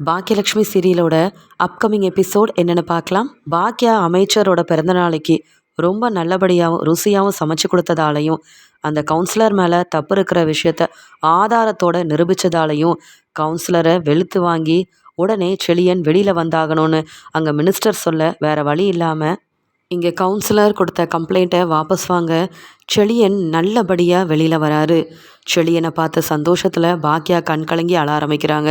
Baakiyalakshmi சீரியலோட upcoming episode என்னென்னு பார்க்கலாம். பாக்கியா அமைச்சரோட பிறந்த நாளைக்கு ரொம்ப நல்லபடியாகவும் ருசியாகவும் சமைச்சு கொடுத்ததாலையும் அந்த கவுன்சிலர் மேலே தப்பு இருக்கிற விஷயத்த ஆதாரத்தோட நிரூபித்ததாலையும் கவுன்சிலரை வெளுத்து வாங்கி உடனே செழியன் வெளியில் வந்தாகணும்னு அங்கே மினிஸ்டர் சொல்ல வேறு வழி இல்லாமல் இங்கே கவுன்சிலர் கொடுத்த கம்ப்ளைண்ட்டை வாபஸ் வாங்க செழியன் நல்லபடியாக வெளியில் வராரு. செழியனை பார்த்த சந்தோஷத்தில் பாக்கியா கண் கலங்கி அழ ஆரம்பிக்கிறாங்க.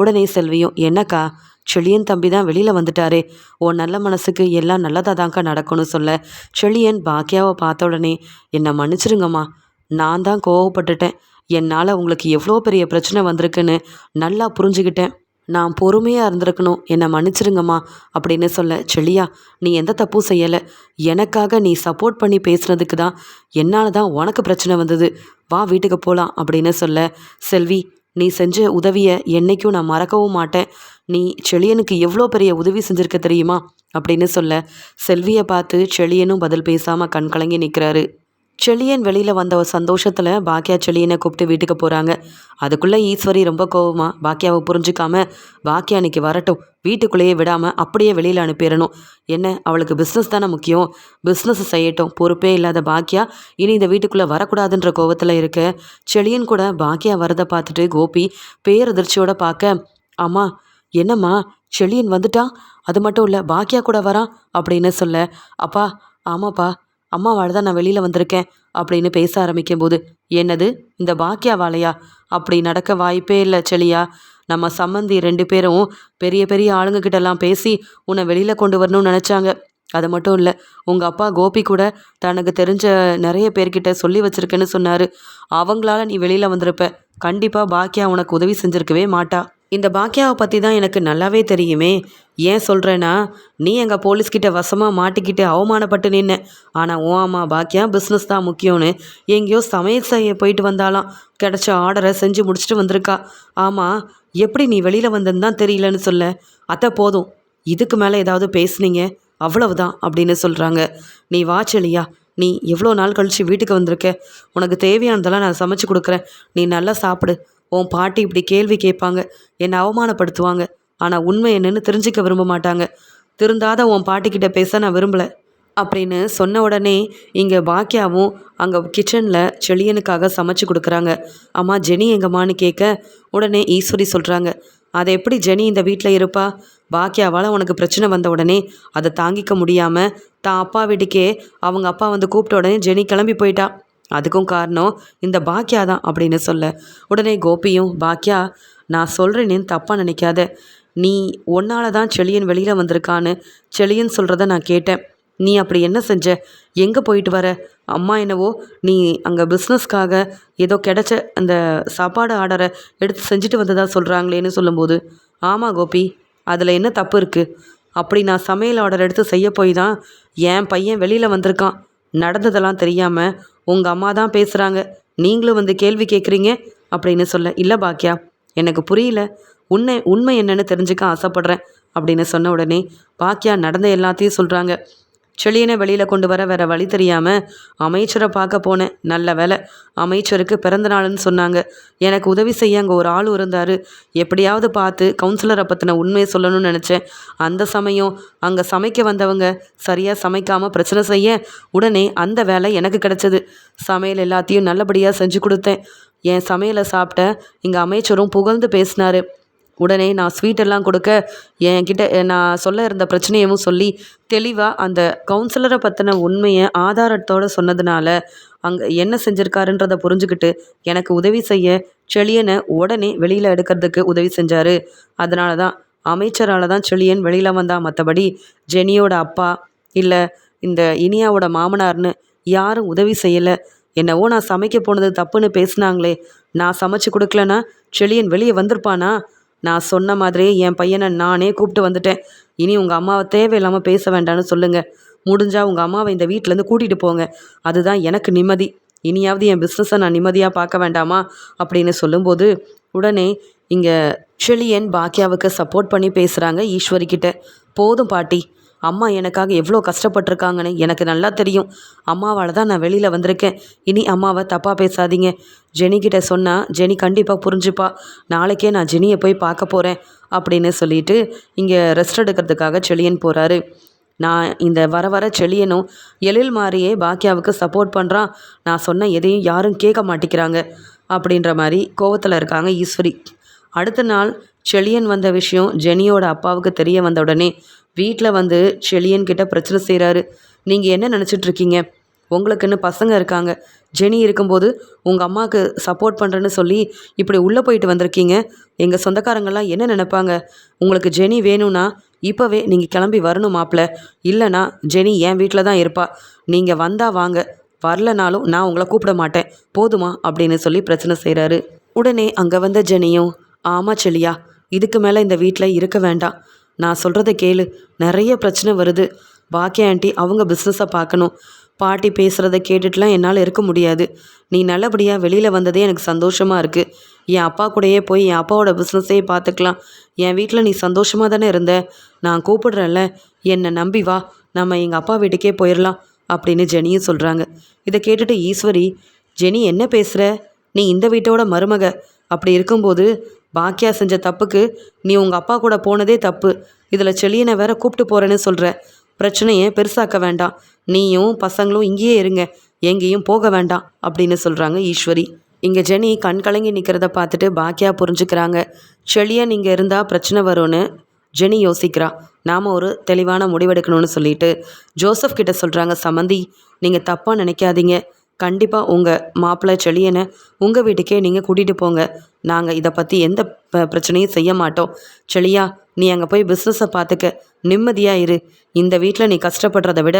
உடனே செல்வியும் என்னக்கா? செழியன் தம்பி தான் வெளியில் வந்துட்டாரே. ஓ நல்ல மனசுக்கு எல்லாம் நல்லதாக தான்க்கா நடக்கும்னு சொல்ல. செழியன் பாக்கியாவை பார்த்த உடனே என்னை மன்னிச்சிருங்கம்மா. நான் தான் கோவப்பட்டுட்டேன். என்னால் உங்களுக்கு எவ்வளோ பெரிய பிரச்சனை வந்திருக்குன்னு நல்லா புரிஞ்சுக்கிட்டேன். நான் பொறுமையாக இருந்திருக்கணும். என்னை மன்னிச்சிருங்கம்மா அப்படின்னு சொல்ல செழியா நீ எந்த தப்பும் செய்யலை. எனக்காக நீ சப்போர்ட் பண்ணி பேசுனதுக்கு தான் என்னால் தான் உனக்கு பிரச்சனை வந்தது. வா வீட்டுக்கு போகலாம் அப்படின்னு சொல்ல செல்வி நீ செஞ்ச உதவியை என்றைக்கும் நான் மறக்கவும் மாட்டேன். நீ செழியனுக்கு எவ்வளோ பெரிய உதவி செஞ்சுருக்க தெரியுமா? அப்படின்னு சொல்ல செல்வியை பார்த்து செழியனும் பதில் பேசாமல் கண் கலங்கி நிற்கிறாரு செளியன் வெளியில் வந்த ஒரு சந்தோஷத்தில் பாக்கியா செளியனை கூப்பிட்டு வீட்டுக்கு போகிறாங்க அதுக்குள்ளே ஈஸ்வரி ரொம்ப கோவமாக பாக்கியாவை புரிஞ்சுக்காம பாக்கியா அன்னைக்கு வரட்டும். வீட்டுக்குள்ளேயே விடாமல் அப்படியே வெளியில் அனுப்பிடணும். என்ன அவளுக்கு பிஸ்னஸ் தானே முக்கியம்? பிஸ்னஸ் செய்யட்டும். பொறுப்பே இல்லாத பாக்கியா இனி இந்த வீட்டுக்குள்ளே வரக்கூடாதுன்ற கோவத்தில் இருக்க. செளியன் கூட பாக்கியா வரதை பார்த்துட்டு கோபி பேரதிர்ச்சியோட பார்க்க அம்மா என்னம்மா? செளியன் வந்துட்டான் அது மட்டும் இல்லை பாக்கியா கூட வரான் அப்படின்னு சொல்ல அப்பா ஆமாப்பா. அம்மாவால் தான் நான் வெளியில் வந்திருக்கேன் அப்படின்னு பேச ஆரம்பிக்கும் போது என்னது? இந்த பாக்கியாவாலையா அப்படி நடக்க வாய்ப்பே இல்லை செளியா நம்ம சம்மந்தி ரெண்டு பேரும் பெரிய பெரிய ஆளுங்க கிட்டலாம் பேசி உன்னை வெளியில் கொண்டு வரணும்னு நினச்சாங்க. அது மட்டும் இல்லை உங்கள் அப்பா கோபி கூட தனக்கு தெரிஞ்ச நிறைய பேர்கிட்ட சொல்லி வச்சிருக்கேன்னு சொன்னார். அவங்களால நீ வெளியில் வந்திருப்ப. கண்டிப்பாக பாக்கியா உனக்கு உதவி செஞ்சுருக்கவே மாட்டா. இந்த பாக்கியாவை பற்றி தான் எனக்கு நல்லாவே தெரியுமே. ஏன் சொல்கிறேன்னா நீ எங்கள் போலீஸ்கிட்ட வசமாக மாட்டிக்கிட்டு அவமானப்பட்டு நின்ன ஆனால் ஓ ஆமாம் பாக்கியா பிஸ்னஸ் தான் முக்கியம்னு எங்கேயோ சமையல் செய்ய போயிட்டு வந்தாலாம் கிடச்ச ஆர்டரை செஞ்சு முடிச்சுட்டு வந்திருக்கா. ஆமாம் எப்படி நீ வெளியில் வந்தேன்னு தான் தெரியலன்னு சொல்ல. அத்தை போதும். இதுக்கு மேலே ஏதாவது பேசுனீங்க. அவ்வளவுதான் அப்படின்னு சொல்கிறாங்க நீ வாச்சலியா நீ எவ்வளோ நாள் கழித்து வீட்டுக்கு வந்திருக்க? உனக்கு தேவையானதெல்லாம் நான் சமைச்சு கொடுக்குறேன். நீ நல்லா சாப்பிடு. உன் பாட்டி இப்படி கேள்வி கேட்பாங்க என்னை அவமானப்படுத்துவாங்க. ஆனால் உண்மை என்னன்னு தெரிஞ்சிக்க விரும்ப மாட்டாங்க. திருந்தாத உன் பாட்டிக்கிட்ட பேச நான் விரும்பலை. அப்படின்னு சொன்ன உடனே இங்கே பாக்கியாவும் அங்கே கிச்சனில் செளியனுக்காக சமைச்சு கொடுக்குறாங்க. அம்மா ஜெனி எங்கம்மான்னு கேட்க உடனே ஈஸ்வரி சொல்கிறாங்க அதை எப்படி ஜெனி இந்த வீட்டில் இருப்பா? பாக்கியாவால் உனக்கு பிரச்சனை வந்த உடனே அதை தாங்கிக்க முடியாமல் தான் அப்பா வீட்டுக்கே அவங்க அப்பா வந்து கூப்பிட்ட உடனே ஜெனி கிளம்பி போயிட்டா. அதுக்கும் காரணம் இந்த பாக்கியா தான் அப்படின்னு சொல்ல. உடனே கோபியும் பாக்கியா நான் சொல்கிறேனேன்னு தப்பாக நினைக்காத. நீ ஒன்னால் தான் செளியன் வெளியில் வந்திருக்கான்னு செளியன் சொல்கிறத நான் கேட்டேன். நீ அப்படி என்ன செஞ்ச? எங்கே போயிட்டு வர? அம்மா என்னவோ நீ அங்கே பிஸ்னஸ்க்காக ஏதோ கிடைச்ச அந்த சாப்பாடு ஆர்டரை எடுத்து செஞ்சுட்டு வந்ததா சொல்கிறாங்களேன்னு சொல்லும்போது ஆமாம் கோபி அதில் என்ன தப்பு இருக்குது அப்படி நான் சமையல் ஆர்டர் எடுத்து செய்ய போய் தான் என் பையன் வெளியில் வந்திருக்கான். நடந்ததெல்லாம் தெரியாமல் உங்கள் அம்மா தான் பேசுகிறாங்க நீங்களும் வந்து கேள்வி கேட்குறீங்க அப்படின்னு சொல்ல இல்லை பாக்கியா எனக்கு புரியல. உன்னை உண்மை என்னன்னு தெரிஞ்சுக்க ஆசைப்பட்றேன். அப்படின்னு சொன்ன உடனே பாக்கியா நடந்த எல்லாத்தையும் சொல்கிறாங்க செளியனை வெளியில் கொண்டு வர வேற வழி தெரியாமல் அமைச்சரை பார்க்க போனேன். நல்ல வேலை அமைச்சருக்கு பிறந்த நாள்னு சொன்னாங்க. எனக்கு உதவி செய்ய அங்கே ஒரு ஆள் இருந்தார். எப்படியாவது பார்த்து கவுன்சிலரை பற்றின உண்மையை சொல்லணும்னு நினச்சேன். அந்த சமயம் அங்கே சமைக்க வந்தவங்க சரியாக சமைக்காமல் பிரச்சனை செய்ய உடனே அந்த வேலை எனக்கு கிடச்சிது. சமையல் எல்லாத்தையும் நல்லபடியாக செஞ்சு கொடுத்தேன். என் சமையலை சாப்பிட்ட இங்கே அமைச்சரும் புகழ்ந்து பேசினார். உடனே நான் ஸ்வீட்டெல்லாம் கொடுக்க என்கிட்ட நான் சொல்ல இருந்த பிரச்சனையவும் சொல்லி தெளிவாக அந்த கவுன்சிலரை பற்றின உண்மையை ஆதாரத்தோடு சொன்னதுனால அங்கே என்ன செஞ்சுருக்காருன்றதை புரிஞ்சுக்கிட்டு எனக்கு உதவி செய்ய செளியனை உடனே வெளியில் எடுக்கிறதுக்கு உதவி செஞ்சார். அதனால தான் அமைச்சரால் தான் செளியன் வெளியில் வந்தால் மற்றபடி ஜெனியோட அப்பா இல்லை இந்த இனியாவோட மாமனார்னு யாரும் உதவி செய்யலை. என்னவோ நான் சமைக்க போனது தப்புன்னு பேசுனாங்களே நான் சமைச்சு கொடுக்கலனா செளியன் வெளியே வந்திருப்பானா? நான் சொன்ன மாதிரியே என் பையனை நானே கூப்பிட்டு வந்துட்டேன். இனி உங்கள் அம்மாவை தேவையில்லாமல் பேச வேண்டாம்னு சொல்லுங்கள் முடிஞ்சால் உங்கள் அம்மாவை இந்த வீட்டிலேருந்து கூட்டிகிட்டு போங்க. அதுதான் எனக்கு நிம்மதி. இனியாவது என் பிஸ்னஸை நான் நிம்மதியாக பார்க்க வேண்டாமா? அப்படின்னு சொல்லும்போது உடனே இங்கே செழியன் பாக்கியாவுக்கு சப்போர்ட் பண்ணி பேசுகிறாங்க ஈஸ்வரி கிட்ட. போதும் பாட்டி. அம்மா எனக்காக எவ்வளோ கஷ்டப்பட்டிருக்காங்கன்னு எனக்கு நல்லா தெரியும். அம்மாவால் தான் நான் வெளியில் வந்திருக்கேன். இனி அம்மாவை தப்பாக பேசாதீங்க. ஜெனிக்கிட்ட சொன்னால் ஜெனி கண்டிப்பாக புரிஞ்சுப்பா. நாளைக்கே நான் ஜெனியை போய் பார்க்க போகிறேன் அப்படின்னு சொல்லிட்டு இங்கே ரெஸ்ட் எடுக்கிறதுக்காக செழியன் போகிறாரு நான் இந்த வர வர செழியனும் எழில் மாதிரியே பாக்கியாவுக்கு சப்போர்ட் பண்ணுறான் நான் சொன்ன எதையும் யாரும் கேட்க மாட்டேங்கிறாங்க அப்படின்ற மாதிரி கோவத்தில் இருக்காங்க ஈஸ்வரி. அடுத்த நாள் செழியன் வந்த விஷயம் ஜெனியோட அப்பாவுக்கு தெரிய வந்த உடனே வீட்டில் வந்து செழியன் கிட்ட பிரச்சனை செய்கிறாரு நீங்கள் என்ன நினச்சிட்டு இருக்கீங்க? உங்களுக்குன்னு பசங்க இருக்காங்க. ஜெனி இருக்கும்போது உங்கள் அம்மாவுக்கு சப்போர்ட் பண்ணுறேன்னு சொல்லி இப்படி உள்ளே போயிட்டு வந்திருக்கீங்க. எங்கள் சொந்தக்காரங்கள்லாம் என்ன நினைப்பாங்க? உங்களுக்கு ஜெனி வேணும்னா இப்போவே நீங்கள் கிளம்பி வரணும் மாப்பிள்ள இல்லைனா ஜெனி என் வீட்டில் தான் இருப்பா. நீங்கள் வந்தால் வாங்க. வரலனாலும் நான் உங்களை கூப்பிட மாட்டேன். போதுமா? அப்படின்னு சொல்லி பிரச்சனை செய்கிறாரு உடனே அங்கே வந்த ஜெனியும் ஆமாம் செல்லியா இதுக்கு மேலே இந்த வீட்டில் இருக்க வேண்டாம். நான் சொல்கிறத கேளு. நிறைய பிரச்சனை வருது. பாக்கிய ஆண்டி அவங்க பிஸ்னஸை பார்க்கணும். பாட்டி பேசுகிறத கேட்டுட்டுலாம் என்னால் இருக்க முடியாது. நீ நல்லபடியாக வெளியில் வந்ததே எனக்கு சந்தோஷமாக இருக்குது என் அப்பா கூடயே போய் என் அப்பாவோட பிஸ்னஸே பார்த்துக்கலாம். என் வீட்டில் நீ சந்தோஷமாக தானே இருந்த? நான் கூப்பிடுறேன்ல. என்னை நம்பி வா. நம்ம எங்கள் அப்பா வீட்டுக்கே போயிடலாம் அப்படின்னு ஜெனியும் சொல்கிறாங்க இதை கேட்டுட்டு ஈஸ்வரி ஜெனி என்ன பேசுகிற நீ இந்த வீட்டோட மருமக. அப்படி இருக்கும்போது பாக்கியா செஞ்ச தப்புக்கு நீ உங்கள் அப்பா கூட போனதே தப்பு. இதில் செளியனை வேற கூப்பிட்டு போகிறேன்னு சொல்கிற பிரச்சனையை பெருசாக்க வேண்டாம். நீயும் பசங்களும் இங்கேயே இருங்க. எங்கேயும் போக வேண்டாம் அப்படின்னு சொல்கிறாங்க ஈஸ்வரி. இங்கே ஜெனி கண் கலங்கி நிற்கிறத பார்த்துட்டு பாக்கியா புரிஞ்சுக்கிறாங்க. செளியன் இங்கே இருந்தால் பிரச்சனை வரும்னு ஜெனி யோசிக்கிறா. நாம் ஒரு தெளிவான முடிவெடுக்கணும்னு சொல்லிட்டு ஜோசப் கிட்ட சொல்கிறாங்க சமந்தி நீங்கள் தப்பாக நினைக்காதீங்க. கண்டிப்பாக உங்கள் மாப்பிள்ளை செளியனை உங்கள் வீட்டுக்கே நீங்கள் கூட்டிகிட்டு போங்க. நாங்கள் இதை பற்றி எந்த பிரச்சனையும் செய்ய மாட்டோம். செளியா நீ அங்கே போய் பிஸ்னஸை பார்த்துக்க நிம்மதியாக இரு. இந்த வீட்டில் நீ கஷ்டப்படுறத விட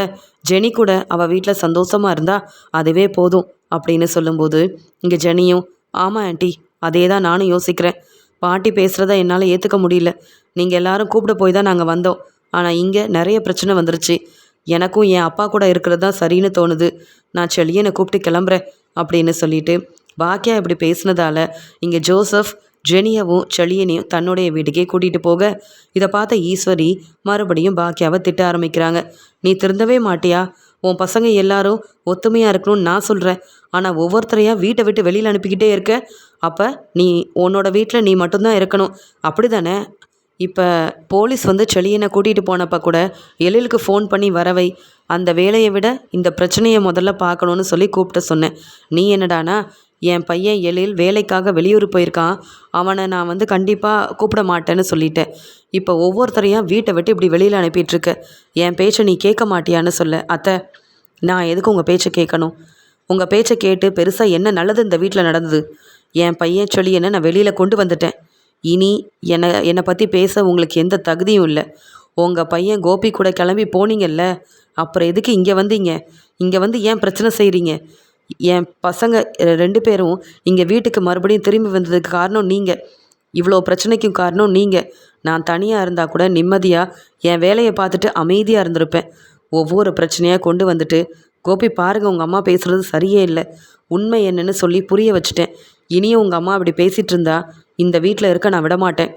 ஜெனி கூட அவள் வீட்டில் சந்தோஷமாக இருந்தால் அதுவே போதும் அப்படின்னு சொல்லும்போது இங்கே ஜெனியும் ஆமாம் ஆண்டி அதே தான் நானும் யோசிக்கிறேன். பாட்டி பேசுகிறத என்னால் ஏற்றுக்க முடியல. நீங்கள் எல்லாரும் கூப்பிட போய் தான் நாங்கள் வந்தோம். ஆனால் இங்கே நிறைய பிரச்சனை வந்துருச்சு. எனக்கும் என் அப்பா கூட இருக்கிறது தான் சரின்னு தோணுது. நான் செளியனை கூப்பிட்டு கிளம்புறேன் அப்படின்னு சொல்லிட்டு பாக்கியா இப்படி பேசினதால இங்கே ஜோசப் ஜெனியவும் செளியனையும் தன்னுடைய வீட்டுக்கே கூட்டிகிட்டு போக. இதை பார்த்த ஈஸ்வரி மறுபடியும் பாக்கியாவை திட்ட ஆரம்பிக்கிறாங்க. நீ திருந்தவே மாட்டியா? உன் பசங்க எல்லாரும் ஒத்துமையாக இருக்கணும்னு நான் சொல்கிறேன் ஆனால் ஒவ்வொருத்தரையாக வீட்டை விட்டு வெளியில் அனுப்பிக்கிட்டே இருக்க? அப்போ நீ உன்னோட வீட்டில் நீ மட்டும்தான் இருக்கணும். அப்படி தானே இப்போ போலீஸ் வந்து செளியனை கூட்டிகிட்டு போனப்போ கூட எழிலுக்கு ஃபோன் பண்ணி வரவை. அந்த வேலையை விட இந்த பிரச்சனையை முதல்ல பார்க்கணுன்னு சொல்லி கூப்பிட்டு சொன்னேன். நீ என்னடானா? என் பையன் எழில் வேலைக்காக வெளியூர் போயிருக்கான். அவனை நான் வந்து கண்டிப்பாக கூப்பிட மாட்டேன்னு சொல்லிட்டேன். இப்போ ஒவ்வொருத்தரையும் வீட்டை விட்டு இப்படி வெளியில் அனுப்பிட்டுருக்க. என் பேச்சை நீ கேட்க மாட்டியான்னு சொல்ல. அத்தை நான் எதுக்கு உங்கள் பேச்சை கேட்கணும்? உங்கள் பேச்சை கேட்டு பெருசாக என்ன நல்லது இந்த வீட்டில் நடந்தது? என் பையன் செளியனை நான் வெளியில் கொண்டு வந்துட்டேன். இனி என்னை என்னை பற்றி பேச உங்களுக்கு எந்த தகுதியும் இல்லை. உங்கள் பையன் கோபி கூட கிளம்பி போனீங்கல்ல அப்புறம் எதுக்கு இங்கே வந்தீங்க? இங்கே வந்து ஏன் பிரச்சனை செய்கிறீங்க என் பசங்க ரெண்டு பேரும் இங்கே வீட்டுக்கு மறுபடியும் திரும்பி வந்ததுக்கு காரணம் நீங்கள் இவ்வளோ பிரச்சனைக்கும் காரணம் நீங்கள் நான் தனியாக இருந்தால் கூட நிம்மதியாக என் வேலையை பார்த்துட்டு அமைதியாக இருந்திருப்பேன். ஒவ்வொரு பிரச்சனையாக கொண்டு வந்துட்டு கோபி பாருங்கள் உங்கள் அம்மா பேசுகிறது சரியே இல்லை. உண்மை என்னன்னு சொல்லி புரிய வச்சுட்டேன். இனியும் உங்கள் அம்மா அப்படி பேசிகிட்டு இருந்தா இந்த வீட்டில் இருக்க நான் விடமாட்டேன்.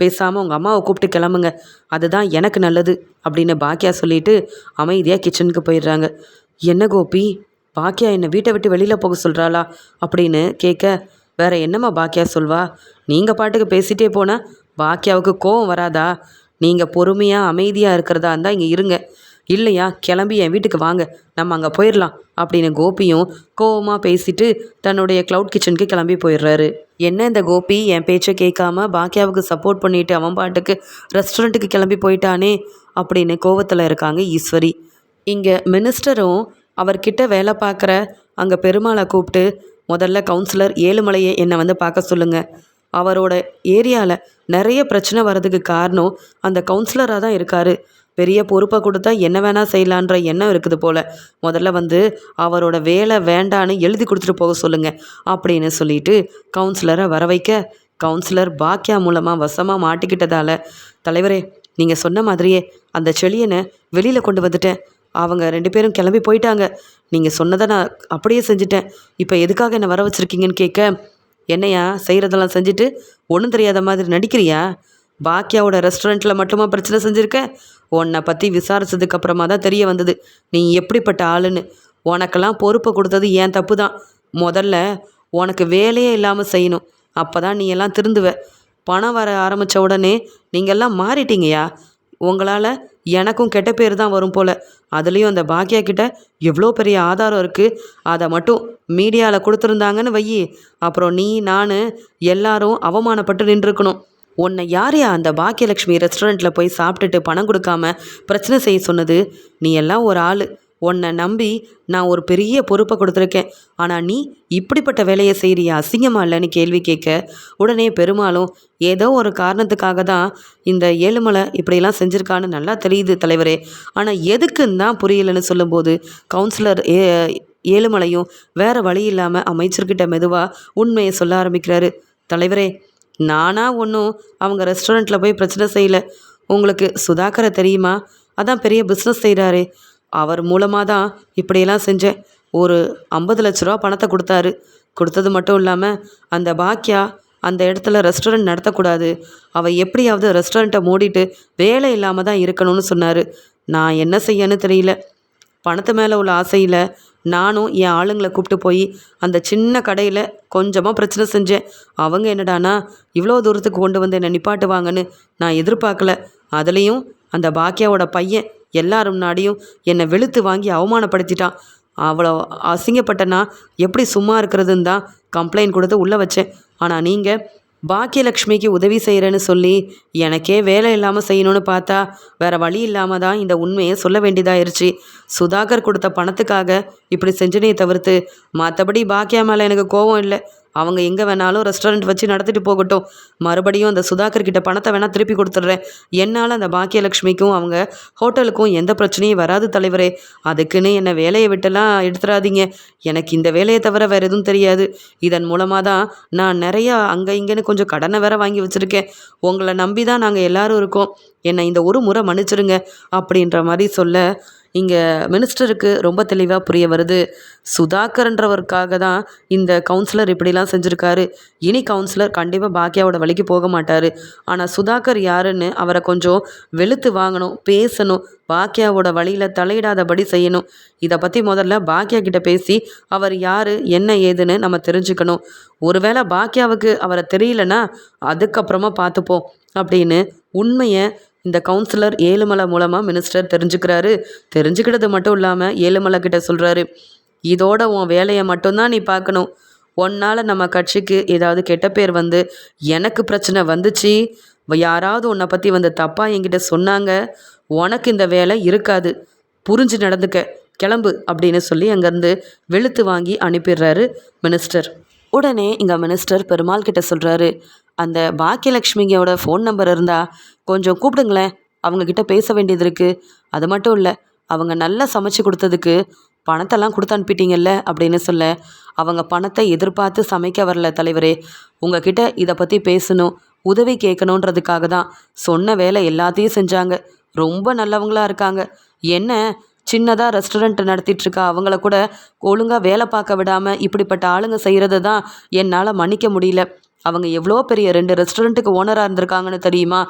பேசாமல் உங்கள் அம்மாவை கூப்பிட்டு கிளம்புங்க. அதுதான் எனக்கு நல்லது அப்படின்னு பாக்கியா சொல்லிட்டு அமைதியாக கிச்சனுக்கு போயிடுறாங்க. என்ன கோபி? பாக்கியா என்னை வீட்டை விட்டு வெளியில் போக சொல்கிறாளா அப்படின்னு கேட்க வேற என்னம்மா பாக்கியா சொல்வா? நீங்கள் பாட்டுக்கு பேசிகிட்டே போனால் பாக்கியாவுக்கு கோவம் வராதா? நீங்கள் பொறுமையாக அமைதியாக இருக்கிறதா இருந்தால் இங்கே இருங்க. இல்லையா கிளம்பி என் வீட்டுக்கு வாங்க நம்ம அங்கே போயிடலாம் அப்படின்னு கோபியும் கோவமாக பேசிட்டு தன்னுடைய க்ளவுட் கிச்சனுக்கு கிளம்பி போயிடுறாரு. என்ன இந்த கோபி? என் பேச்சை கேட்காம பாக்கியாவுக்கு சப்போர்ட் பண்ணிட்டு அவன் பாட்டுக்கு ரெஸ்டாரண்ட்டுக்கு கிளம்பி போயிட்டானே அப்படின்னு கோவத்தில் இருக்காங்க ஈஸ்வரி. இங்கே மினிஸ்டரும் அவர்கிட்ட வேலை பார்க்குற அங்கே பெருமாளை கூப்பிட்டு முதல்ல கவுன்சிலர் ஏழுமலையை என்னை வந்து பார்க்க சொல்லுங்கள் அவரோட ஏரியாவில் நிறைய பிரச்சனை வர்றதுக்கு காரணம் அந்த கவுன்சிலராக தான் இருக்கார். பெரிய பொறுப்பை கொடுத்தா என்ன வேணால் செய்யலான்ற எண்ணம் இருக்குது போல். முதல்ல வந்து அவரோட வேலை வேண்டான்னு எழுதி கொடுத்துட்டு போக சொல்லுங்கள் அப்படின்னு சொல்லிட்டு கவுன்சிலரை வர வைக்க கவுன்சிலர் பாக்கியா மூலமாக வசமாக மாட்டிக்கிட்டதால தலைவரே நீங்கள் சொன்ன மாதிரியே அந்த செளியனை வெளியில் கொண்டு வந்துட்டேன். அவங்க ரெண்டு பேரும் கிளம்பி போயிட்டாங்க. நீங்கள் சொன்னதை நான் அப்படியே செஞ்சுட்டேன். இப்போ எதுக்காக என்னை வர வச்சுருக்கீங்கன்னு கேட்க என்னையா செய்கிறதெல்லாம் செஞ்சுட்டு ஒன்றும் தெரியாத மாதிரி நடிக்கிறியா? பாக்கியாவோட ரெஸ்டாரண்ட்டில் மட்டுமா பிரச்சனை செஞ்சுருக்க? உன்னை பற்றி விசாரித்ததுக்கப்புறமா தான் தெரிய வந்தது. நீ எப்படிப்பட்ட ஆளுன்னு. உனக்கெல்லாம் பொறுப்பை கொடுத்தது ஏன் தப்பு தான் முதல்ல உனக்கு வேலையே இல்லாமல் செய்யணும். அப்போ தான் நீ எல்லாம் திருந்துவ. பணம் வர ஆரம்பித்த உடனே நீங்கள்லாம் மாறிட்டீங்கயா உங்களால் எனக்கும் கெட்ட பேர் தான் வரும் போல். அதுலேயும் அந்த பாக்கியா கிட்ட எவ்வளோ பெரிய ஆதாரம் இருக்குது அதை மட்டும் மீடியாவில் கொடுத்துருந்தாங்கன்னு வையி. அப்புறம் நீ நான் எல்லாரும் அவமானப்பட்டு நின்றுருக்கணும். உன்னை யாரையா அந்த பாக்கியலட்சுமி ரெஸ்டாரண்ட்டில் போய் சாப்பிட்டுட்டு பணம் கொடுக்காம பிரச்சனை செய்ய சொன்னது? நீ எல்லாம் ஒரு ஆள். உன்னை நம்பி நான் ஒரு பெரிய பொறுப்பை கொடுத்துருக்கேன். ஆனால் நீ இப்படிப்பட்ட வேலையை செய்கிறியா அசிங்கமா இல்லைன்னு கேள்வி கேட்க உடனே பெருமாளும் ஏதோ ஒரு காரணத்துக்காக தான் இந்த ஏழுமலை இப்படியெல்லாம் செஞ்சுருக்கான்னு நல்லா தெரியுது தலைவரே. ஆனால் எதுக்குன்னு தான் புரியலைன்னு சொல்லும்போது கவுன்சிலர் ஏ ஏழுமலையும் வேறு வழி இல்லாமல் அமைச்சர்கிட்ட மெதுவாக உண்மையை சொல்ல ஆரம்பிக்கிறாரு. தலைவரே நானாக ஒன்றும் அவங்க ரெஸ்டாரண்ட்டில் போய் பிரச்சனை செய்யலை. உங்களுக்கு சுதாகரை தெரியுமா? அதான் பெரிய பிஸ்னஸ் செய்கிறாரே அவர் மூலமாக தான் இப்படியெல்லாம் செஞ்சேன். ஒரு ஐம்பது லட்ச ரூபா பணத்தை கொடுத்தாரு. கொடுத்தது மட்டும் இல்லாமல் அந்த பாக்கியா அந்த இடத்துல ரெஸ்டாரண்ட் நடத்தக்கூடாது. அவள் எப்படியாவது ரெஸ்டாரண்ட்டை மூடிட்டு வேலை இல்லாமல் தான் இருக்கணும்னு சொன்னார். நான் என்ன செய்யன்னு தெரியல. பணத்து மேலே உள்ள ஆசையில் நானும் என் ஆளுங்களை கூப்பிட்டு போய் அந்த சின்ன கடையில் கொஞ்சமாக பிரச்சனை செஞ்சேன். அவங்க என்னடானா இவ்வளோ தூரத்துக்கு கொண்டு வந்து என்னை நிப்பாட்டுவாங்கன்னு நான் எதிர்பார்க்கல. அதுலேயும் அந்த பாக்கியாவோட பையன் எல்லாரும் முன்னாடியும் என்னை வெளுத்து வாங்கி அவமானப்படுத்திட்டான். அவ்வளோ அசிங்கப்பட்டனா எப்படி சும்மா இருக்கிறதுன்னு தான் கம்ப்ளைண்ட் கொடுத்து உள்ளே வச்சேன். ஆனால் நீங்கள் பாக்கியலக்ஷ்மிக்கு உதவி செய்கிறேன்னு சொல்லி எனக்கே வேலை இல்லாமல் செய்யணும்னு பார்த்தா வேறு வழி இல்லாமல் தான் இந்த உண்மையை சொல்ல வேண்டியதாயிருச்சு. சுதாகர் கொடுத்த பணத்துக்காக இப்படி செஞ்சனே தவிர்த்து மற்றபடி பாக்கியா மேலே எனக்கு கோபம் இல்லை. அவங்க எங்கே வேணாலும் ரெஸ்டாரண்ட் வச்சு நடத்திட்டு போகட்டும். மறுபடியும் அந்த சுதாகர் கிட்ட பணத்தை வேணால் திருப்பி கொடுத்துட்றேன். என்னால் அந்த பாக்கியலட்சுமிக்கும் அவங்க ஹோட்டலுக்கும் எந்த பிரச்சனையும் வராது தலைவரே. அதுக்குன்னு என்னை வேலையை விட்டுலாம் எடுத்துடாதீங்க எனக்கு இந்த வேலையை தவிர வேறு எதுவும் தெரியாது. இதன் மூலமாக தான் நான் நிறையா அங்கே இங்கேன்னு கொஞ்சம் கடனை வேற வாங்கி வச்சுருக்கேன். உங்களை நம்பி தான் நாங்கள் எல்லோரும் இருக்கோம். என்னை இந்த ஒரு முறை மன்னிச்சிருங்க அப்படின்ற மாதிரி சொல்ல இங்கே மினிஸ்டருக்கு ரொம்ப தெளிவாக புரிய வருது. சுதாகர்ன்றவருக்காக தான் இந்த கவுன்சிலர் இப்படிலாம் செஞ்சுருக்காரு. இனி கவுன்சிலர் கண்டிப்பாக பாக்கியாவோட வழிக்கு போக மாட்டார். ஆனால் சுதாகர் யாருன்னு அவரை கொஞ்சம் வெளுத்து வாங்கணும் பேசணும் பாக்கியாவோட வழியில் தலையிடாதபடி செய்யணும். இதை பற்றி முதல்ல பாக்கியா கிட்ட பேசி அவர் யார் என்ன ஏதுன்னு நம்ம தெரிஞ்சுக்கணும். ஒருவேளை பாக்கியாவுக்கு அவரை தெரியலனா அதுக்கப்புறமா பார்த்துப்போம் அப்படின்னு உண்மையை இந்த கவுன்சிலர் ஏழுமலை மூலமாக மினிஸ்டர் தெரிஞ்சுக்கிறாரு. தெரிஞ்சுக்கிட்டது மட்டும் இல்லாமல் ஏழுமலை கிட்ட சொல்கிறாரு இதோட உன் வேலையை மட்டும்தான் நீ பார்க்கணும். ஒன்னால் நம்ம கட்சிக்கு ஏதாவது கெட்ட பேர் வந்து எனக்கு பிரச்சனை வந்துச்சு. யாராவது உன்னை பற்றி வந்து தப்பாக என்கிட்ட சொன்னாங்க. உனக்கு இந்த வேலை இருக்காது. புரிஞ்சு நடந்துக்க. கிளம்பு அப்படின்னு சொல்லி அங்கேருந்து வெளுத்து வாங்கி அனுப்பிடுறாரு மினிஸ்டர். உடனே இங்கே மினிஸ்டர் பெருமாள் கிட்ட சொல்கிறாரு அந்த பாக்கியலக்ஷ்மிங்கோட ஃபோன் நம்பர் இருந்தால் கொஞ்சம் கூப்பிடுங்களேன். அவங்கக்கிட்ட பேச வேண்டியது இருக்குது அது மட்டும் இல்லை அவங்க நல்லா சமைச்சு கொடுத்ததுக்கு பணத்தெல்லாம் கொடுத்து அனுப்பிட்டீங்கல்ல அப்படின்னு சொல்ல அவங்க பணத்தை எதிர்பார்த்து சமைக்க வரல தலைவரே. உங்ககிட்ட இதை பற்றி பேசணும் உதவி கேட்கணுன்றதுக்காக தான் சொன்ன வேலை எல்லாத்தையும் செஞ்சாங்க. ரொம்ப நல்லவங்களாக இருக்காங்க. என்ன சின்னதாக ரெஸ்டாரண்ட் நடத்திட்டுருக்கா அவங்கள கூட ஒழுங்காக வேலை பார்க்க விடாமல் இப்படிப்பட்ட ஆளுங்க செய்கிறது தான் என்னால் மன்னிக்க முடியல. அவங்க எவ்வளோ பெரிய ரெண்டு ரெஸ்டாரண்ட்டுக்கு ஓனராக இருந்திருக்காங்கன்னு தெரியுமா?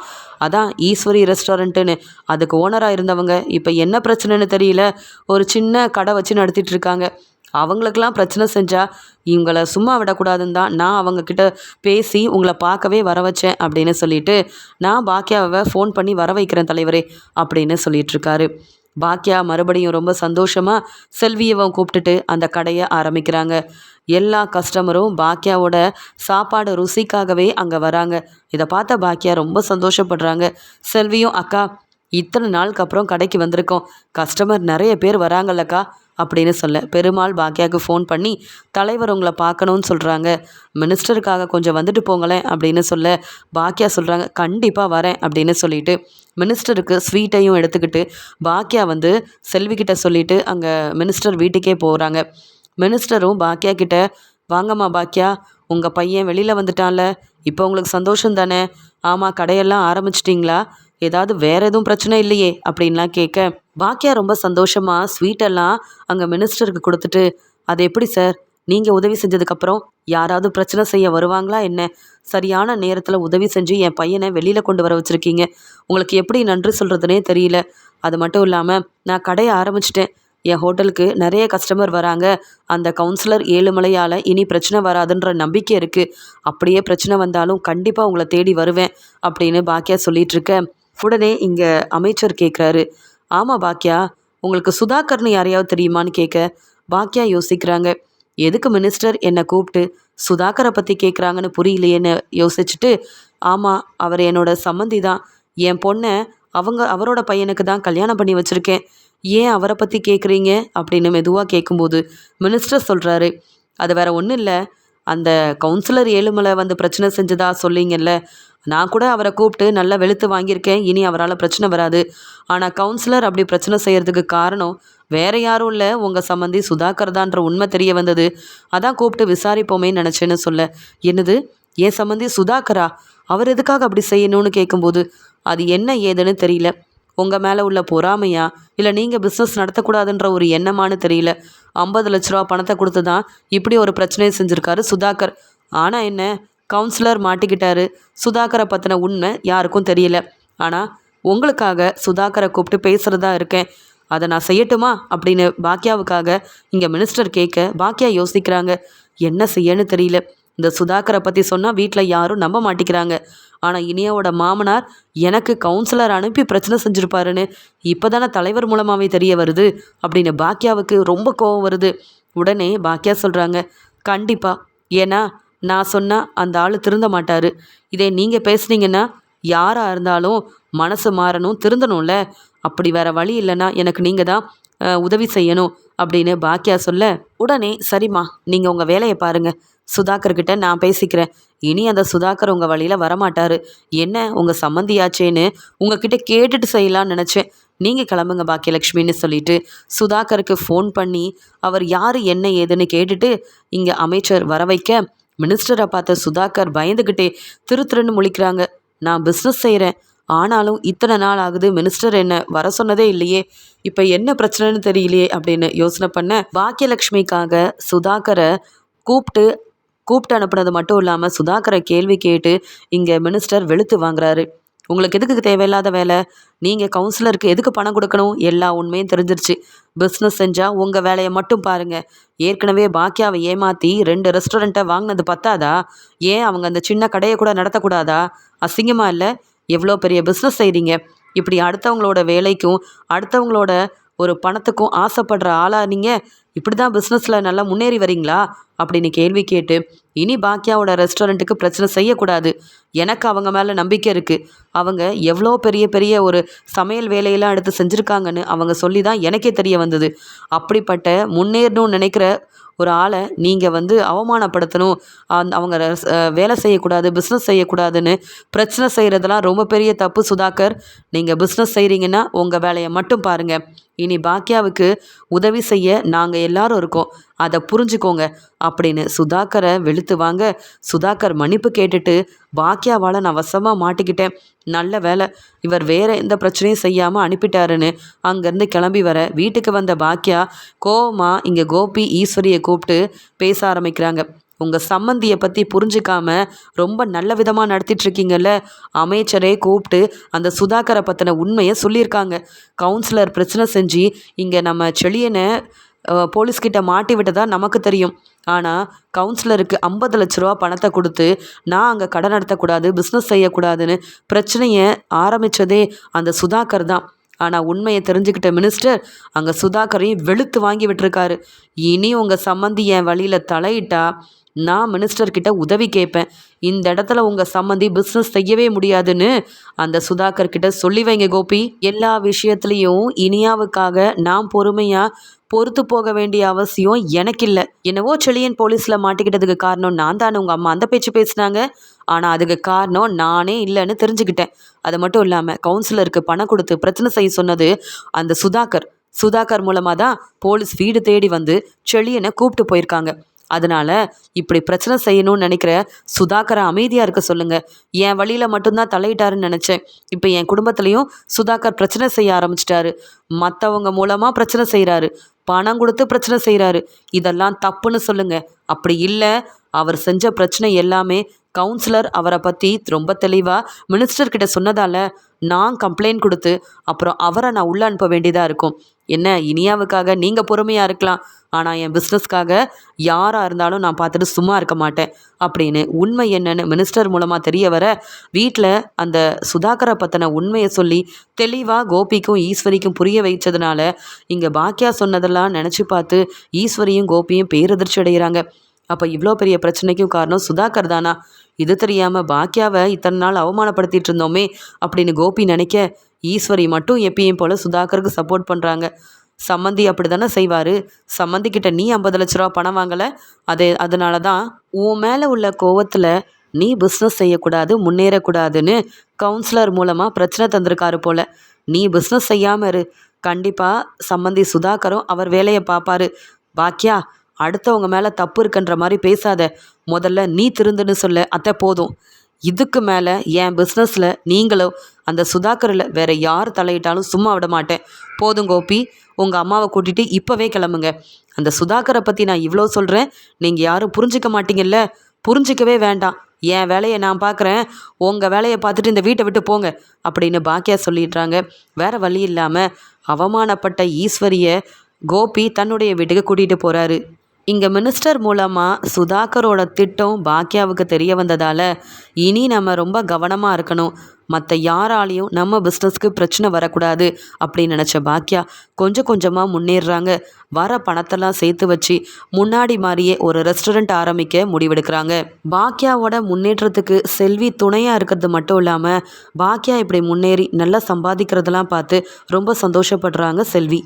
அதான் ஈஸ்வரி ரெஸ்டாரண்ட்டுன்னு அதுக்கு ஓனராக இருந்தவங்க இப்போ என்ன பிரச்சனைன்னு தெரியல. ஒரு சின்ன கடை வச்சு நடத்திட்டு இருக்காங்க. அவங்களுக்கெல்லாம் பிரச்சனை செஞ்சால் இவங்களை சும்மா விடக்கூடாதுன்னு தான் நான் அவங்கக்கிட்ட பேசி உங்களை பார்க்கவே வர வச்சேன் அப்படின்னு சொல்லிட்டு நான் பாக்கியாவை ஃபோன் பண்ணி வர வைக்கிறேன் தலைவரே அப்படின்னு சொல்லிகிட்ருக்காரு பாக்கியா மறுபடியும் ரொம்ப சந்தோஷமாக செல்வியவை கூப்பிட்டுட்டு அந்த கடையை ஆரம்பிக்கிறாங்க. எல்லா கஸ்டமரும் பாக்கியாவோட சாப்பாடு ருசிக்காகவே அங்கே வராங்க. இதை பார்த்த பாக்கியா ரொம்ப சந்தோஷப்படுறாங்க. செல்வியும் அக்கா இத்தனை நாளுக்கு அப்புறம் கடைக்கு வந்திருக்கோம். கஸ்டமர் நிறைய பேர் வராங்கல்லக்கா அப்படின்னு சொல்ல பெருமாள் பாக்கியாவுக்கு ஃபோன் பண்ணி தலைவர் உங்களை பார்க்கணுன்னு சொல்கிறாங்க மினிஸ்டருக்காக கொஞ்சம் வந்துட்டு போங்களேன் அப்படின்னு சொல்ல பாக்கியா சொல்கிறாங்க கண்டிப்பாக வரேன் அப்படின்னு சொல்லிட்டு மினிஸ்டருக்கு ஸ்வீட்டையும் எடுத்துக்கிட்டு பாக்கியா வந்து செல்விக்கிட்ட சொல்லிவிட்டு அங்கே மினிஸ்டர் வீட்டுக்கே போகிறாங்க மினிஸ்டரும் பாக்கியா கிட்ட வாங்கம்மா பாக்கியா உங்கள் பையன் வெளியில் வந்துட்டான்ல இப்போ உங்களுக்கு சந்தோஷம் தானே? ஆமாம் கடையெல்லாம் ஆரம்பிச்சிட்டிங்களா? ஏதாவது வேறு எதுவும் பிரச்சனை இல்லையே? அப்படின்லாம் கேட்க பாக்கியா ரொம்ப சந்தோஷமாக ஸ்வீட்டெல்லாம் அங்கே மினிஸ்டருக்கு கொடுத்துட்டு அது எப்படி சார்? நீங்கள் உதவி செஞ்சதுக்கப்புறம் யாராவது பிரச்சனை செய்ய வருவாங்களா என்ன? சரியான நேரத்தில் உதவி செஞ்சு என் பையனை வெளியில் கொண்டு வர வச்சுருக்கீங்க. உங்களுக்கு எப்படி நன்றி சொல்கிறதுனே தெரியல. அது மட்டும் இல்லாமல் நான் கடையை ஆரம்பிச்சிட்டேன். என் ஹோட்டலுக்கு நிறைய கஸ்டமர் வராங்க. அந்த கவுன்சிலர் ஏழுமலையால் இனி பிரச்சனை வராதுன்ற நம்பிக்கை இருக்குது அப்படியே பிரச்சனை வந்தாலும் கண்டிப்பாக உங்களை தேடி வருவேன் அப்படின்னு பாக்கியா சொல்லிகிட்ருக்க உடனே இங்கே அமைச்சர் கேட்குறாரு ஆமாம் பாக்கியா உங்களுக்கு சுதாகர்னு யாரையாவது தெரியுமான்னு கேட்க பாக்கியா யோசிக்கிறாங்க. எதுக்கு மினிஸ்டர் என்னை கூப்பிட்டு சுதாகரை பற்றி கேட்குறாங்கன்னு புரியலையேன்னு யோசிச்சுட்டு ஆமாம் அவர் என்னோட சம்மந்தி தான். என் பொண்ணை அவங்க அவரோட பையனுக்கு தான் கல்யாணம் பண்ணி வச்சுருக்கேன். ஏன் அவரை பற்றி கேட்குறீங்க அப்படின்னு மெதுவாக கேட்கும்போது மினிஸ்டர் சொல்கிறாரு அது வேற ஒன்றும் இல்லை. அந்த கவுன்சிலர் ஏழுமலை வந்து பிரச்சனை செஞ்சதா சொல்லிங்கல்ல நான் கூட அவரை கூப்பிட்டு நல்லா வெளுத்து வாங்கியிருக்கேன். இனி அவரால் பிரச்சனை வராது. ஆனால் கவுன்சிலர் அப்படி பிரச்சனை செய்கிறதுக்கு காரணம் வேற யாரும் இல்லை. உங்கள் சம்மந்தி சுதாகர் தான்ற உண்மை தெரிய வந்தது. அதான் கூப்பிட்டு விசாரிப்போமேன்னு நினச்சேன்னு சொல்ல. என்னது? என் சம்மந்தி சுதாகரா? அவர் எதுக்காக அப்படி செய்யணும்னு கேட்கும்போது அது என்ன ஏதுன்னு தெரியல. உங்கள் மேலே உள்ள பொறாமையா? இல்லை நீங்கள் பிஸ்னஸ் நடத்தக்கூடாதுன்ற ஒரு எண்ணமானு தெரியல. ஐம்பது லட்ச ரூபா பணத்தை கொடுத்து தான் இப்படி ஒரு பிரச்சனையை செஞ்சுருக்காரு சுதாகர். ஆனால் என்ன? கவுன்சிலர் மாட்டிக்கிட்டாரு. சுதாகரை பற்றின உண்மை யாருக்கும் தெரியல. ஆனால் உங்களுக்காக சுதாகரை கூப்பிட்டு பேசுகிறதா இருக்கேன். அதை நான் செய்யட்டுமா? அப்படின்னு பாக்கியாவுக்காக இங்கே மினிஸ்டர் கேட்க பாக்கியா யோசிக்கிறாங்க. என்ன செய்யன்னு தெரியல. இந்த சுதாகரை பற்றி சொன்னால் வீட்டில் யாரும் நம்ப மாட்டேங்கிறாங்க ஆனால் இனியாவோட மாமனார் எனக்கு கவுன்சிலர் அனுப்பி பிரச்சனை செஞ்சுருப்பாருன்னு இப்போ தானே தலைவர் மூலமாகவே தெரிய வருது அப்படின்னு பாக்கியாவுக்கு ரொம்ப கோவம் வருது. உடனே பாக்கியா சொல்கிறாங்க கண்டிப்பாக ஏன்னா நான் சொன்னால் அந்த ஆள் திருந்த மாட்டார். இதே நீங்கள் பேசுனீங்கன்னா யாராக இருந்தாலும் மனசு மாறணும் திருந்தணும்ல. அப்படி வேற வழி இல்லைன்னா எனக்கு நீங்கள் தான் உதவி செய்யணும். அப்படின்னு பாக்கியா சொல்ல உடனே சரிம்மா. நீங்கள் உங்கள் வேலையை பாருங்கள் சுதாகர்கிட்ட நான் பேசிக்கிறேன். இனி அந்த சுதாகர் உங்கள் வழியில் வரமாட்டார். என்ன உங்கள் சம்மந்தியாச்சேன்னு உங்ககிட்ட கேட்டுட்டு செய்யலாம்னு நினச்சேன். நீங்கள் கிளம்புங்க பாக்கியலக்ஷ்மின்னு சொல்லிட்டு சுதாகருக்கு ஃபோன் பண்ணி அவர் யார் என்ன ஏதுன்னு கேட்டுட்டு இங்கே அமைச்சர் வர வைக்க மினிஸ்டரை பார்த்த சுதாகர் பயந்துக்கிட்டே திரு திருன்னு முழிக்கிறாங்க. நான் பிஸ்னஸ் செய்கிறேன் ஆனாலும் இத்தனை நாள் ஆகுது மினிஸ்டர் என்ன வர சொன்னதே இல்லையே. இப்போ என்ன பிரச்சனைன்னு தெரியலையே அப்படின்னு யோசனை பண்ண பாக்கியலக்ஷ்மிக்காக சுதாகரை கூப்பிட்டு கூப்பிட்டு அனுப்புனது மட்டும் இல்லாமல் சுதாகரை கேள்வி கேட்டு இங்கே மினிஸ்டர் வெளுத்து வாங்குறாரு. உங்களுக்கு எதுக்கு தேவையில்லாத வேலை? நீங்கள் கவுன்சிலருக்கு எதுக்கு பணம் கொடுக்கணும்? எல்லா உண்மையும் தெரிஞ்சிருச்சு. பிஸ்னஸ் செஞ்சால் உங்கள் வேலையை மட்டும் பாருங்கள் ஏற்கனவே பாக்கியாவை ஏமாற்றி ரெண்டு ரெஸ்டாரண்ட்டை வாங்கினது பத்தாதா? ஏன் அவங்க அந்த சின்ன கடையை கூட நடத்தக்கூடாதா? அசிங்கமாக இல்லை? எவ்வளோ பெரிய பிஸ்னஸ் செய்கிறீங்க இப்படி அடுத்தவங்களோட வேலைக்கும் அடுத்தவங்களோட ஒரு பணத்துக்கும் ஆசைப்படுற ஆளாக நீங்கள் இப்படி தான் பிஸ்னஸில் நல்லா முன்னேறி வரீங்களா? அப்படின்னு கேள்வி கேட்டு இனி பாக்கியாவோட ரெஸ்டாரண்ட்டுக்கு பிரச்சனை செய்யக்கூடாது. எனக்கு அவங்க மேலே நம்பிக்கை இருக்குது அவங்க எவ்வளோ பெரிய பெரிய ஒரு சமையல் வேலையெல்லாம் எடுத்து செஞ்சுருக்காங்கன்னு அவங்க சொல்லி தான் எனக்கே தெரிய வந்தது. அப்படிப்பட்ட முன்னேறணும்னு நினைக்கிற ஒரு ஆளை நீங்கள் வந்து அவமானப்படுத்தணும். அந் அவங்க வேலை செய்யக்கூடாது பிஸ்னஸ் செய்யக்கூடாதுன்னு பிரச்சனை செய்கிறதெல்லாம் ரொம்ப பெரிய தப்பு சுதாகர். நீங்கள் பிஸ்னஸ் செய்கிறீங்கன்னா உங்கள் வேலையை மட்டும் பாருங்கள் இனி பாக்கியாவுக்கு உதவி செய்ய நாங்கள் எல்லாரும் இருக்கோம். அதை புரிஞ்சுக்கோங்க. அப்படின்னு சுதாகரை வெளுத்து வாங்க சுதாகர் மன்னிப்பு கேட்டுட்டு பாக்கியாவால் நான் வசமாக மாட்டிக்கிட்டேன். நல்ல வேலை இவர் வேற எந்த பிரச்சனையும் செய்யாமல் அனுப்பிட்டாருன்னு அங்கேருந்து கிளம்பி வர வீட்டுக்கு வந்த பாக்கியா கோவமாக இங்கே கோபி ஈஸ்வரியை கூப்பிட்டு பேச ஆரம்பிக்கிறாங்க. உங்கள் சம்மந்தியை பற்றி புரிஞ்சுக்காம ரொம்ப நல்ல விதமாக நடத்திட்டுருக்கீங்கல்ல அமைச்சரே கூப்பிட்டு அந்த சுதாகரை பற்றின உண்மையை சொல்லியிருக்காங்க கவுன்சிலர் பிரச்சனை செஞ்சு இங்கே நம்ம செளியனை போலீஸ்கிட்ட மாட்டி விட்டதா நமக்கு தெரியும். ஆனால் கவுன்சிலருக்கு ஐம்பது லட்ச ரூபா பணத்தை கொடுத்து நான் அங்கே கடை நடத்தக்கூடாது பிஸ்னஸ் செய்யக்கூடாதுன்னு பிரச்சனையை ஆரம்பித்ததே அந்த சுதாகர் தான். ஆனால் உண்மையை தெரிஞ்சுக்கிட்ட மினிஸ்டர் அங்கே சுதாகரையும் வெளுத்து வாங்கி விட்டுருக்காரு. இனி உங்கள் சம்மந்தி என் வழியில் தலையிட்டா நான் மினிஸ்டர்கிட்ட உதவி கேட்பேன். இந்த இடத்துல உங்கள் சம்மந்தி பிஸ்னஸ் செய்யவே முடியாதுன்னு அந்த சுதாகர் கிட்ட சொல்லி வைங்க கோபி. எல்லா விஷயத்துலேயும் இனியாவுக்காக நான் பொறுமையாக பொறுத்து போக வேண்டிய அவசியம் எனக்கு இல்லை என்னவோ செழியன் போலீஸில் மாட்டிக்கிட்டதுக்கு காரணம் நான் தானே உங்கள் அம்மா அந்த பேச்சு பேசினாங்க. ஆனால் அதுக்கு காரணம் நானே இல்லைன்னு தெரிஞ்சுக்கிட்டேன். அது மட்டும் இல்லாமல் கவுன்சிலருக்கு பணம் கொடுத்து பிரச்சனை செய்ய சொன்னது அந்த சுதாகர். சுதாகர் மூலமாக தான் போலீஸ் வீடு தேடி வந்து செழியனை கூப்பிட்டு போயிருக்காங்க. அதனால இப்படி பிரச்சனை செய்யணும்னு நினைக்கிற சுதாகரை அமைதியாக இருக்க சொல்லுங்க. என் வழியில் மட்டும்தான் தலையிட்டாருன்னு நினச்சேன். இப்போ என் குடும்பத்துலேயும் சுதாகர் பிரச்சனை செய்ய ஆரம்பிச்சிட்டாரு. மற்றவங்க மூலமாக பிரச்சனை செய்கிறாரு பணம் கொடுத்து பிரச்சனை செய்கிறாரு இதெல்லாம் தப்புன்னு சொல்லுங்க. அப்படி இல்லை. அவர் செஞ்ச பிரச்சனை எல்லாமே கவுன்சிலர் அவரை பற்றி ரொம்ப தெளிவாக மினிஸ்டர் கிட்ட சொன்னதால் நான் கம்ப்ளைண்ட் கொடுத்து அப்புறம் அவரை நான் உள்ளே அனுப்ப வேண்டியதாக இருக்கும். என்ன இனியாவுக்காக நீங்கள் பொறுமையாக இருக்கலாம். ஆனால் என் பிஸ்னஸ்க்காக யாராக இருந்தாலும் நான் பார்த்துட்டு சும்மா இருக்க மாட்டேன். அப்படின்னு உண்மை என்னன்னு மினிஸ்டர் மூலமாக தெரிய வர வீட்டில் அந்த சுதாகரை பற்றின உண்மையை சொல்லி தெளிவாக கோபிக்கும் ஈஸ்வரிக்கும் புரிய வைச்சதுனால இங்கே பாக்கியா சொன்னதெல்லாம் நினச்சி பார்த்து ஈஸ்வரியும் கோபியும் பேரதிர்ச்சி அடைகிறாங்க அப்போ இவ்வளோ பெரிய பிரச்சனைக்கும் காரணம் சுதாகர் தானா? இது தெரியாமல் பாக்கியாவை இத்தனை நாள் அவமானப்படுத்திட்டு இருந்தோமே அப்படின்னு கோபி நினைக்க ஈஸ்வரி மட்டும் எப்பயும் போல் சுதாகருக்கு சப்போர்ட் பண்ணுறாங்க சம்மந்தி அப்படி தானே செய்வார் சம்மந்திக்கிட்ட நீ ஐம்பது லட்ச ரூபா பணம் வாங்கலை. அதே அதனால தான் உன் மேலே உள்ள கோவத்தில் நீ பிஸ்னஸ் செய்யக்கூடாது முன்னேறக்கூடாதுன்னு கவுன்சிலர் மூலமாக பிரச்சனை தந்திருக்காரு போல். நீ பிஸ்னஸ் செய்யாமல் இரு. கண்டிப்பாக சம்மந்தி சுதாகரும் அவர் வேலையை பார்ப்பாரு. பாக்கியா அடுத்தவங்க மேலே தப்பு இருக்குன்ற மாதிரி பேசாத. முதல்ல நீ திருந்துன்னு சொல்ல அத்தை போதும். இதுக்கு மேலே என் பிஸ்னஸில் நீங்களும் அந்த சுதாகரில் வேற யார் தலையிட்டாலும் சும்மா விட மாட்டேன். போதும் கோபி உங்கள் அம்மாவை கூட்டிகிட்டு இப்போவே கிளம்புங்க. அந்த சுதாகரை பற்றி நான் இவ்வளோ சொல்கிறேன் நீங்கள் யாரும் புரிஞ்சிக்க மாட்டீங்கல்ல? புரிஞ்சிக்கவே வேண்டாம். என் வேலையை நான் பார்க்குறேன் உங்கள் வேலையை பார்த்துட்டு இந்த வீட்டை விட்டு போங்க அப்படின்னு பாக்கியா சொல்லிடுறாங்க. வேற வழி இல்லாமல் அவமானப்பட்ட ஈஸ்வரியை கோபி தன்னுடைய வீட்டுக்கு கூட்டிகிட்டு போகிறாரு இங்கே மினிஸ்டர் மூலமாக சுதாகரோட திட்டம் பாக்கியாவுக்கு தெரிய வந்ததால் இனி நம்ம ரொம்ப கவனமாக இருக்கணும். மற்ற யாராலையும் நம்ம பிஸ்னஸ்க்கு பிரச்சனை வரக்கூடாது அப்படின்னு நினச்ச பாக்கியா கொஞ்சம் கொஞ்சமாக முன்னேறுறாங்க. வர பணத்தெல்லாம் சேர்த்து வச்சு முன்னாடி மாதிரியே ஒரு ரெஸ்டாரண்ட் ஆரம்பிக்க முடிவெடுக்கிறாங்க. பாக்கியாவோட முன்னேற்றத்துக்கு செல்வி துணையாக இருக்கிறது மட்டும் இல்லாமல் பாக்கியா இப்படி முன்னேறி நல்லா சம்பாதிக்கிறதெல்லாம் பார்த்து ரொம்ப சந்தோஷப்படுறாங்க செல்வி.